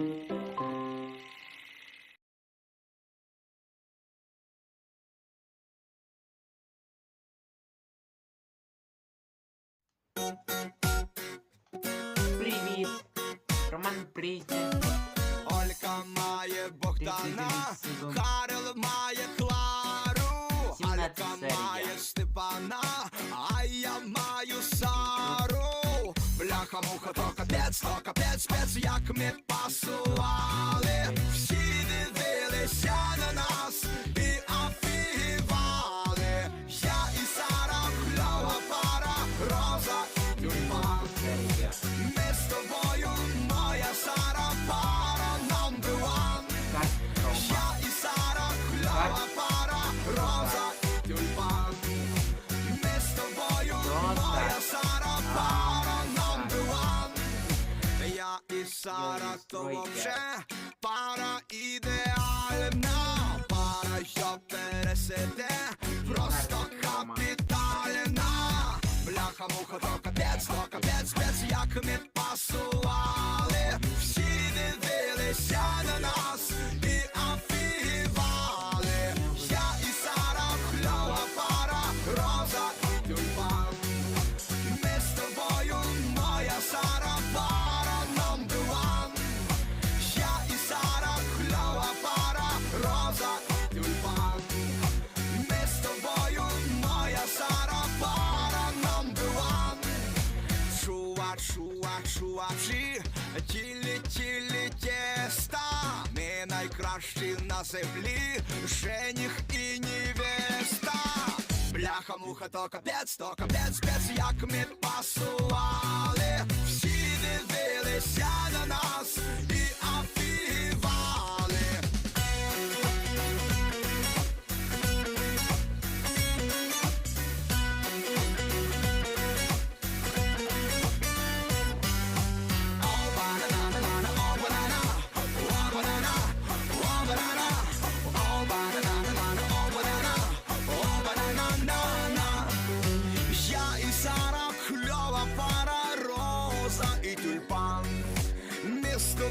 Привіт! Роман Прийде. Олька має Богдана. Карл має Клару, 17 Алька має Степана, а я маю Сару. Бляха муха, капець, то капець, спец, як ми пасували. Всі дивилися на нас і офігівали. Я і Сара, кльова пара, роза і тюльпан. Ми з тобою, моя Сара, пара number one. Я і Сара, кльова пара, роза, тюльпан. Ми з тобою, моя Сара, пара Сара, то вообще пара ідеальна. Пара, що пересиде, просто капітальна. Бляха, муха, то капець, то капець, спец, як ми пасували. Найкращі на землі, жених і невеста. Бляха, муха, то капець, то капець, спец, як ми пасували.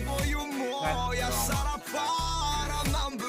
Ми з тобою, моя Сара, пара number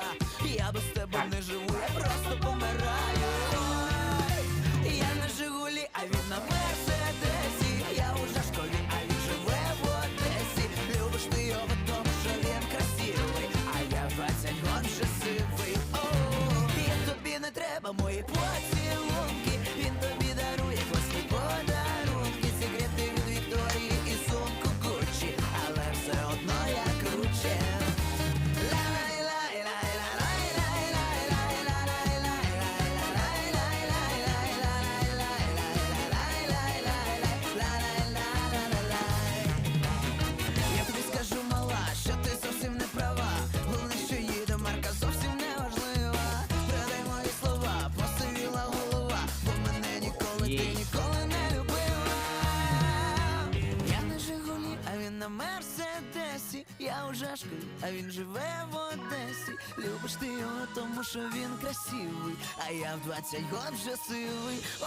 Я а він живе в Одесі. Любиш ти його, тому що він красивий, а я в 20 год вже сивий. О,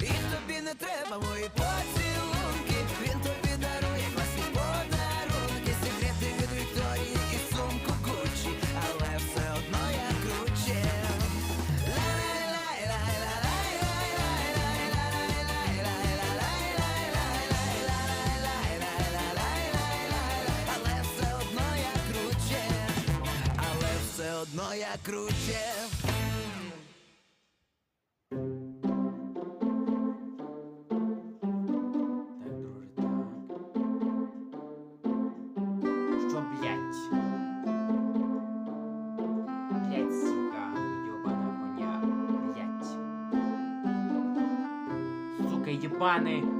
і тобі не треба мої поцілунки. но я круче. Так, блять? Блять, сука, ёбаная хуйня, блять. Сука, ебаный.